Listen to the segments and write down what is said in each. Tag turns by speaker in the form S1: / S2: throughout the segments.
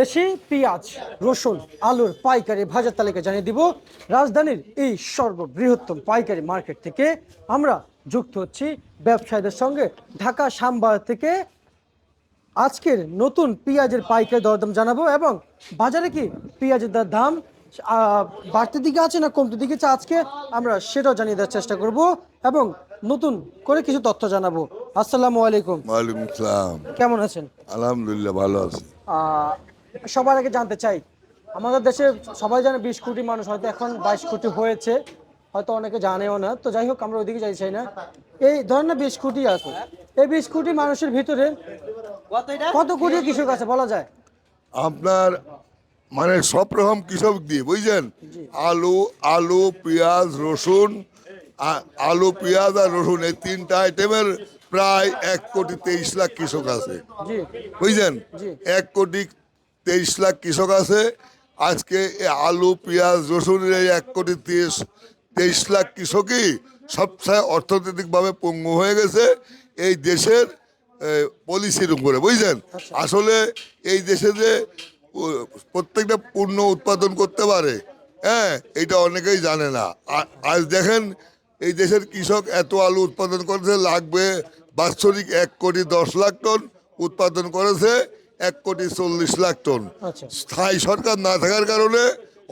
S1: দেশি পেঁয়াজ রসুন আলুর পাইকারি ভাজার তালিকা জানিয়ে দিব। রাজধানীর এই সর্ববৃহত্তম পাইকারি মার্কেট থেকে আমরা যুক্ত হচ্ছি ব্যবসায়ীদের সঙ্গে। ঢাকা সাম্বার থেকে আজকের নতুন পেঁয়াজের পাইকারি দরদাম জানাব এবং বাজারে কি পেঁয়াজের দাম বাড়তি দিকে আছে না কমতে দিকে আছে আজকে আমরা সেটাও জানিয়ে দেওয়ার চেষ্টা করব এবং নতুন করে কিছু তথ্য জানাব। আসসালামু আলাইকুম।
S2: ওয়ালাইকুম সালাম।
S1: কেমন আছেন?
S2: আলহামদুলিল্লাহ ভালো আছি।
S1: সবার আগে জানতে চাই আমাদের দেশে সবাই জানে বিশ কোটি মানুষ হয়তো এখন বাইশ কোটি হয়েছে হয়তো অনেকে জানেও না তো যাই হোক আমরা ওইদিকে যাই চাই না? এই ধরেন না বিশ কোটি আছে এই বিশ কোটি মানুষের ভিতরে কত কোটি কৃষক আছে বলা যায়?
S2: আপনার মানে সব রকম কৃষক দিয়ে বুঝছেন? আলু আলু পেঁয়াজ রসুন আলু পেঁয়াজ আর রসুন এই তিনটা আইটেমের প্রায় এক কোটি তেইশ লাখ কৃষক আছে।
S1: জি।
S2: বুঝছেন? এক কোটি তেইশ লাখ কৃষক আছে। আজকে আলু, পেঁয়াজ রসুনের এই এক কোটি তিরিশ, তেইশ লাখ কৃষকই সবচেয়ে অর্থনৈতিকভাবে পঙ্গু হয়ে গেছে এই দেশের পলিসির উপরে বুঝছেন আসলে এই দেশে যে প্রত্যেকটা পণ্য উৎপাদন করতে পারে হ্যাঁ এটা অনেকেই জানে না। আজ দেখেন এই দেশের কৃষক এত আলু উৎপাদন করেছে, লাগবে বাৎসরিক এক কোটি দশ লাখ টন উৎপাদন করেছে। এক কোটি চল্লিশ লাখ টন।
S1: আচ্ছা।
S2: স্থায়ী সরকার না থাকার কারণে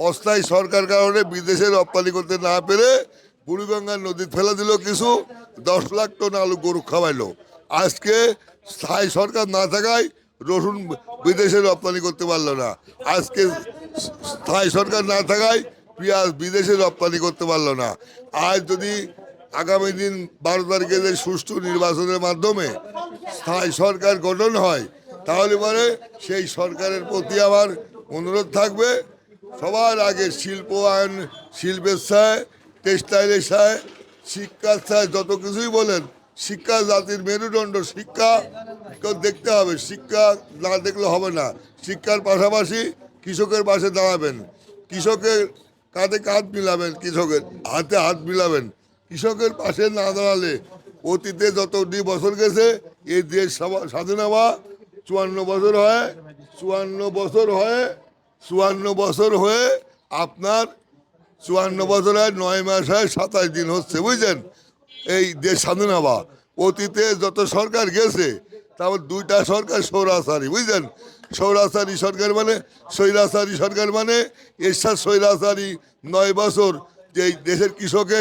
S2: অস্থায়ী সরকার কারণে বিদেশে রপ্তানি করতে না পেরে বুড়িগঙ্গার নদী ফেলে দিল কিছু দশ লাখ টন আলু গরু খাওয়াইলো। আজকে স্থায়ী সরকার না থাকায় রসুন বিদেশে রপ্তানি করতে পারল না। আজকে স্থায়ী সরকার না থাকায় পেঁয়াজ বিদেশে রপ্তানি করতে পারল না। আজ যদি আগামী দিন বারো তারিখে সুষ্ঠু নির্বাচনের মাধ্যমে স্থায়ী সরকার গঠন হয় তাহলে পরে সেই সরকারের প্রতি আমার অনুরোধ থাকবে। সবার আগে শিল্প আইন, শিল্পের ছায় টেক্সটাইলের ছায়, শিক্ষার ছায়, যত কিছুই বলেন, শিক্ষা জাতির মেরুদণ্ড শিক্ষা। দেখতে হবে, শিক্ষা না দেখলে হবে না। শিক্ষার পাশাপাশি কৃষকের পাশে দাঁড়াবেন। কৃষকের কাঁধে কাঁধ মিলাবেন কৃষকের, হাতে হাত মিলাবেন। কৃষকের পাশে না দাঁড়ালে অতীতে যতটি বছর গেছে, এই দেশ স্বা- স্বাধীন হওয়া চুয়ান্ন বছর হয়, চুয়ান্ন বছর হয়ে, চুয়ান্ন বছর হয়ে আপনার চুয়ান্ন বছর হয় নয় মাস হয় সাতাশ দিন হচ্ছে বুঝছেন এই দেশ স্বাধীন হওয়া। অতীতে যত সরকার গেছে, তারপর দুইটা সরকার সৌরাচারী বুঝছেন সৌরাচারী সরকার মানে স্বৈরাচারী সরকার মানে এরশাদ স্বৈরাচারী নয় বছর যে দেশের কৃষকে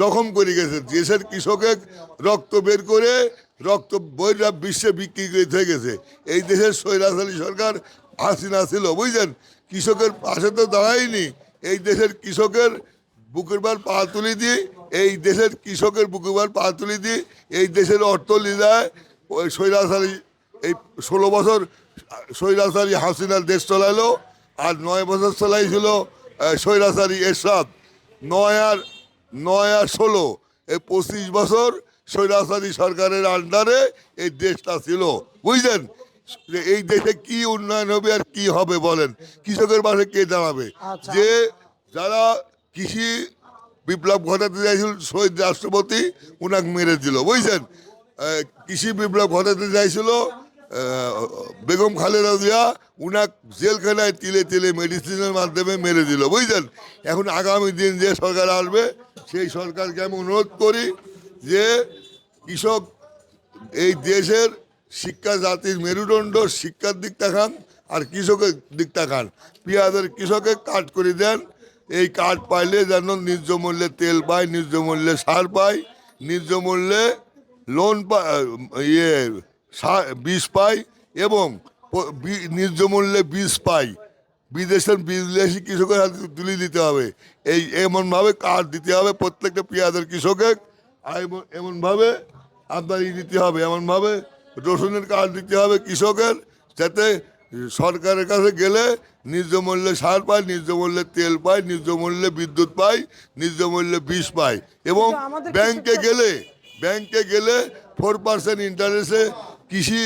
S2: জখম করে গেছে দেশের কৃষকে রক্ত বের করে রক্ত বইরা বিশ্বে বিক্রি করে গেছে। এই দেশের স্বৈরাচারী সরকার হাসিনা ছিল বুঝছেন কৃষকের পাশে তো দাঁড়ায়নি। এই দেশের কৃষকের বুকের বার পা তুলে দিয়ে এই দেশের কৃষকের বুকের বার পা তুলে দিয়ে এই দেশের অর্থলীলায় ওই স্বৈরাচারী এই ষোলো বছর স্বৈরাচারী হাসিনার দেশ চলাইলো আর নয় বছর চালাইছিল আহ, স্বৈরাচারী এরশাদ। নয় আর নয় আর ষোলো এই পঁচিশ বছর স্বৈরাচারী সরকারের আন্ডারে এই দেশটা ছিল। বুঝলেন? যে এই দেশে কি উন্নয়ন হবে আর কি হবে বলেন? কৃষকের পাশে কে দাঁড়াবে?
S1: আচ্ছা।
S2: যে যারা কৃষি বিপ্লব ঘটাতে চাইছিল শহীদ রাষ্ট্রপতি উনাকে মেরে দিল। বুঝছেন কৃষি বিপ্লব ঘটাতে চাইছিল বেগম খালেদা জিয়া উনাক জেলখানায় তিলে তিলে মেডিসিনের মাধ্যমে মেরে দিল বুঝছেন এখন আগামী দিন যে সরকার আসবে, সেই সরকারকে আমি অনুরোধ করি যে কৃষক এই দেশের শিক্ষা জাতির মেরুদণ্ড শিক্ষার দিক তাকান আর কৃষকের দিক তাকান পেঁয়াজের কৃষকে কাট করে দেন, এই কাঠ পাইলে যেন ন্যায্য মূল্যে তেল পায়, ন্যায্য মূল্যে সার পায়, ন্যায্য মূল্যে লোন পায় ইয়ে বীজ পায় এবং ন্যায্য মূল্যে বীজ পায় বিদেশের বিদেশি কৃষকের হাতে তুলে দিতে হবে। এই এমনভাবে কার্ড দিতে হবে প্রত্যেকটা পেঁয়াজের কৃষকের। এমনভাবে আপনার ই দিতে হবে। এমনভাবে রসুনের কার্ড দিতে হবে কৃষকের যাতে সরকারের কাছে গেলে ন্যায্য মূল্যে সার পায় ন্যায্য মূল্যে তেল পায় ন্যায্য মূল্যে বিদ্যুৎ পায় ন্যায্য মূল্যে বিষ পায়। এবং ব্যাংকে গেলে ব্যাংকে গেলে ফোর পার্সেন্ট ইন্টারেস্টে কৃষি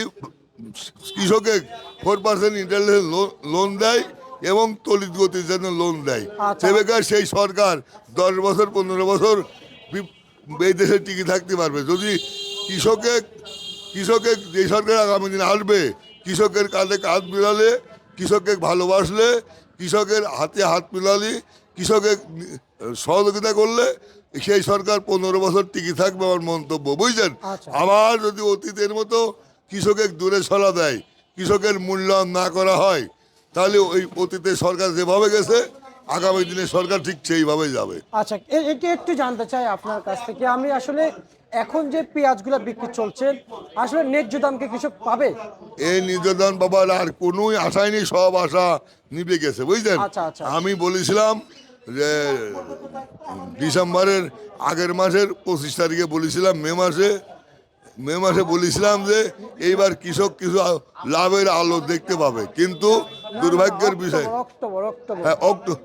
S2: কৃষকে ফোর পার্সেন্ট ইন্টারেস্টে লোন দেয় এবং তলিত গতির জন্য লোন দেয়
S1: আচ্ছা।
S2: সেবেকার সেই সরকার দশ বছর পনেরো বছর এই দেশে টিকে থাকতে পারবে যদি কৃষকের কৃষকের যে সরকার আগামী দিন আসবে কৃষকের কাঁধে কাঁধ মিলালে কৃষককে ভালোবাসলে কৃষকের হাতে হাত মিলালে কৃষকের সহযোগিতা করলে সেই সরকার পনেরো বছর টিকে থাকবে আমার মন্তব্য বুঝছেন
S1: আচ্ছা।
S2: আবার যদি অতীতের মতো কৃষকের দূরে সরা দেয় কৃষকের মূল্যায়ন না করা হয় তাহলে ওই অতীতে সরকার যেভাবে গেছে আগামী দিনে সরকার ঠিক সেইভাবে যাবে।
S1: আচ্ছা এটা একটু জানতে চাই আপনার কাছ থেকে। আমি আসলে এখন যে পেঁয়াজগুলো বিক্রি চলছে আসলে ন্যায্য দামকে কৃষক পাবে?
S2: এই নির্যাতন বাবার আর কোনোই আশাই নেই সব আশা নিভে গেছে বুঝলেন?
S1: আচ্ছা, আচ্ছা।
S2: আমি বলেছিলাম যে ডিসেম্বরের আগের মাসের পঁচিশ তারিখে বলেছিলাম মে মাসে মে মাসে বলেছিলাম যে এইবার কৃষক কিছু লাভের আলো দেখতে পাবে। কিন্তু দুর্ভাগ্যের বিষয় হ্যাঁ অক্টো-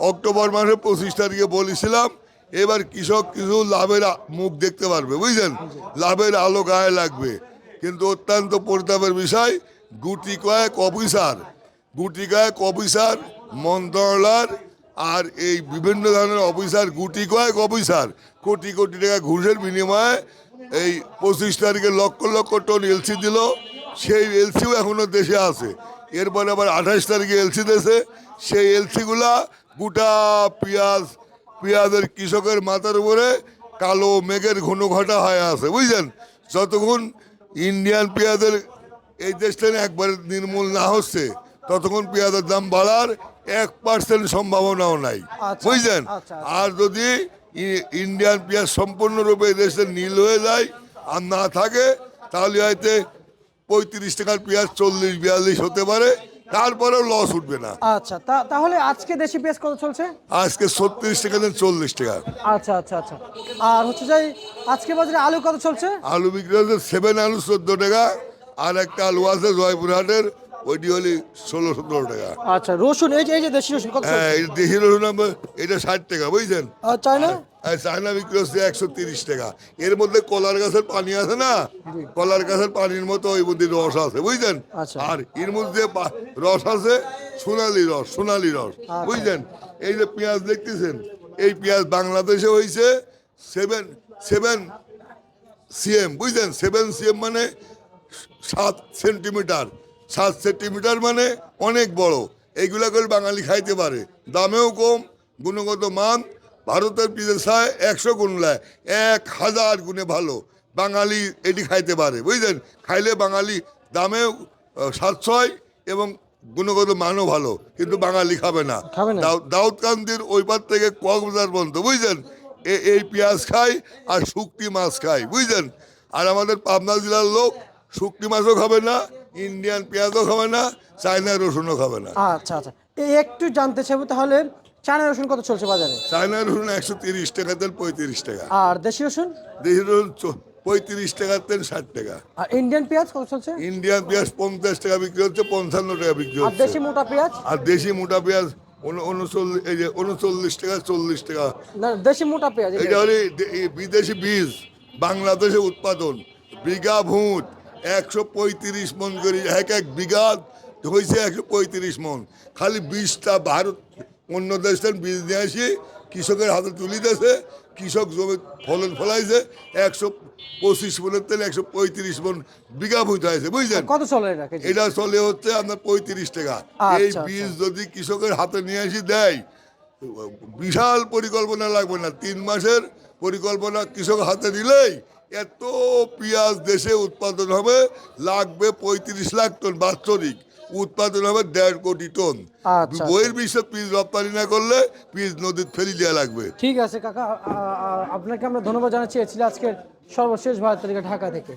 S2: অক্টোবর মাসে পঁচিশ তারিখে বলেছিলাম এবার কৃষক কিছু লাভের মুখ দেখতে পারবে বুঝলেন? লাভের আলো গায়ে লাগবে। কিন্তু অত্যন্ত পরিতাপের বিষয় গুটি কয়েক অফিসার গুটি কয়েক অফিসার মন্ত্রণালয়ের আর এই বিভিন্ন ধরনের অফিসার গুটি কয়েক অফিসার কোটি কোটি টাকা ঘুষের বিনিময়ে এই পঁচিশ তারিখে লক্ষ লক্ষ টন এলসি দিল। সেই এলসিও এখনও দেশে আছে। এরপরে আবার আঠাশ তারিখে এলসি দেশে সেই এলসিগুলা গোটা পেঁয়াজ পেঁয়াজের কৃষকের মাথার উপরে কালো মেঘের ঘন ঘটা হয়ে আছে বুঝলেন? যতক্ষণ ইন্ডিয়ান পেঁয়াজের এই দেশটা একবারে নির্মূল না হচ্ছে ততক্ষণ পেঁয়াজের দাম বাড়ার এক পার্সেন্ট সম্ভাবনাও নাই
S1: আচ্ছা,
S2: বুঝলেন?
S1: আচ্ছা,
S2: আর যদি ইন্ডিয়ান পেঁয়াজ সম্পূর্ণরূপে দেশে নীল হয়ে যায় আর না থাকে তাহলে হয়তো পঁয়ত্রিশ টাকার পেঁয়াজ চল্লিশ বিয়াল্লিশ হতে পারে তারপরেও লস উঠবে না।
S1: আচ্ছা তাহলে আজকে দেশি পেঁয়াজ কত চলছে?
S2: আজকে ছত্রিশ টাকা দেন চল্লিশ টাকা।
S1: আচ্ছা আচ্ছা আচ্ছা। আর হচ্ছে যাই আজকে বাজারে আলু কত চলছে?
S2: আলু বিক্রি হচ্ছে সেভেন আলু চোদ্দ টাকা আর একটা আলু আছে জয়পুরহাটের ওইটি হলে ষোলো সতেরো টাকা।
S1: আচ্ছা রসুন এই যে এই যে দেশি রসুন কত
S2: হ্যাঁ এই দেশি রসুন আমার এটা ষাট টাকা বুঝছেন?
S1: আর চায়না?
S2: আর চায়না বিক্রি হচ্ছে একশো তিরিশ টাকা। এর মধ্যে কলার গাছের পানি আছে না? কলার গাছের পানির মতো ওই মধ্যে রস আছে বুঝলেন
S1: আচ্ছা।
S2: আর এর মধ্যে রস আছে সোনালি রস সোনালি রস বুঝলেন এই যে পেঁয়াজ দেখতেছেন এই পেঁয়াজ বাংলাদেশে হয়েছে সেভেন সেভেন সিএম বুঝলেন সেভেন সিএম মানে সাত সেন্টিমিটার। সাত সেন্টিমিটার মানে অনেক বড়। এইগুলা করে বাঙালি খাইতে পারে। দামেও কম গুণগত মান ভারতের বিদেশায় একশো গুণ লায় এক হাজার গুণে ভালো। বাঙালি এটি খাইতে পারে বুঝলেন? খাইলে বাঙালি দামেও সাশ্রয় এবং গুণগত মানও ভালো কিন্তু বাঙালি খাবে না। দাউ- দাউদকান্দির ওই পার থেকে কক্সবাজার পর্যন্ত বুঝলেন? এ- এই পেঁয়াজ খাই আর শুক্তি মাছ খাই বুঝলেন? আর আমাদের পাবনা জেলার লোক শুক্তি মাছও খাবে না ইন্ডিয়ান পেঁয়াজও খাবে না চায়না রসুনও খাবে না।
S1: আচ্ছা আচ্ছা। একটু জানতে চাইব তাহলে চায়না রসুন কত চলছে বাজারে?
S2: চায়না রসুন একশো তিরিশ টাকা তেল পঁয়ত্রিশ টাকা।
S1: আর দেশি রসুন?
S2: দেশি রসুন পঁয়ত্রিশ টাকা তেল ষাট টাকা।
S1: আর ইন্ডিয়ান পেঁয়াজ কত চলছে?
S2: ইন্ডিয়ান পেঁয়াজ পঞ্চাশ টাকা বিক্রি হচ্ছে পঞ্চান্ন টাকা বিক্রি
S1: আর
S2: হচ্ছে।
S1: দেশি মোটা পেঁয়াজ?
S2: আর দেশি মোটা পেঁয়াজ উনচল্লিশ এই যে উনচল্লিশ টাকা চল্লিশ টাকা।
S1: না দেশি মোটা পেঁয়াজ। এটা
S2: হলে বিদেশি বীজ বাংলাদেশে উৎপাদন বিঘা ভূত। একশো পঁয়ত্রিশ মন করে এক এক বিঘা হয়েছে একশো পঁয়ত্রিশ মন। খালি বীজটা ভারত অন্য দেশ থেকে বীজ নিয়ে আসি কৃষকের হাতে তুলি দিয়েছে কৃষক জমি ফলন ফলাইছে একশো পঁচিশ মনের তেল একশো পঁয়ত্রিশ মন বিঘা ভূত হয়েছে বুঝলেন?
S1: কত চলে এটা
S2: এটা চলে হচ্ছে আপনার পঁয়ত্রিশ টাকা।
S1: আচ্ছা,
S2: এই
S1: আচ্ছা।
S2: বীজ যদি কৃষকের হাতে নিয়ে আসি দেয় বিশাল পরিকল্পনা লাগবে না। তিন মাসের পরিকল্পনা কৃষক হাতে দিলেই এত পেঁয়াজ দেশে উৎপাদন হবে লাগবে পঁয়ত্রিশ লাখ টন বাৎসরিক। উৎপাদন হবে দেড় কোটি টন।
S1: আচ্ছা,
S2: বইয়ের বিশ্বে পিস রপ্তানি না করলে পিস নদীর ফেরি দেওয়া লাগবে।
S1: ঠিক আছে কাকা আপনাকে আমরা ধন্যবাদ জানাচ্ছি। আজকে আজকের সর্বশেষ ভারত তালিকা ঢাকা থেকে।